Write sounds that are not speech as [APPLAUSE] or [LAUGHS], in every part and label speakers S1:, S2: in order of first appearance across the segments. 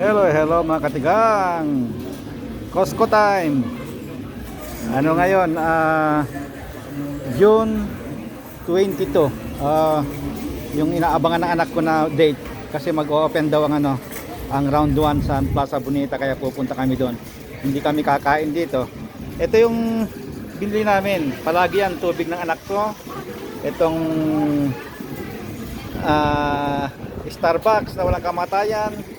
S1: Hello, hello mga katigang. Costco time. Ano ngayon? Ah, June 22. Ah, yung inaabangan ng anak ko na date kasi mag-open daw ang ano, ang round 1 sa Plaza Bonita kaya pupunta kami doon. Hindi kami kakain dito. Ito yung binili namin. Palagi yan tubig ng anak ko. Itong ah, Starbucks na walang kamatayan.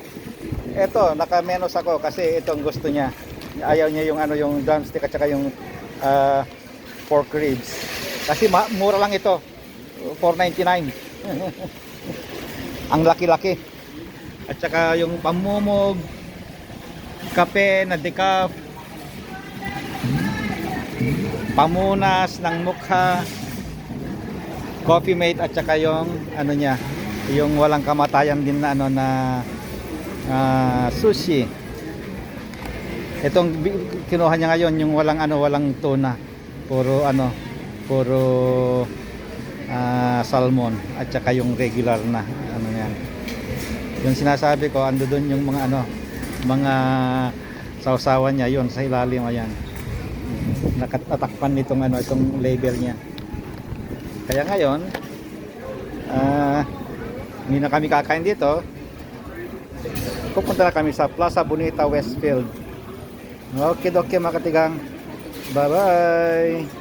S1: Ito, naka-menos ako kasi itong gusto niya. Ayaw niya yung ano yung drumstick at saka yung ah, pork ribs. Kasi mura lang ito. 4.99. [LAUGHS] Ang laki-laki. At saka yung pamumog, kape na decaf, pamunas ng mukha, coffee mate at saka yung ano niya, yung walang kamatayan din na ano na ah, sushi. Itong kinuha niya ngayon yung walang ano, walang tuna. Puro ano, puro ah, salmon at saka yung regular na ano yan. Yung sinasabi ko, ando doon yung mga ano, mga sausawan niya, yun sa ilalim ayan. Nakatatakpan nitong ano, itong label niya. Kaya ngayon, ah, hindi na kami kakain dito. Pupunta na kami sa Plaza Bonita Westfield. Okay, okay mga katigang. Bye-bye.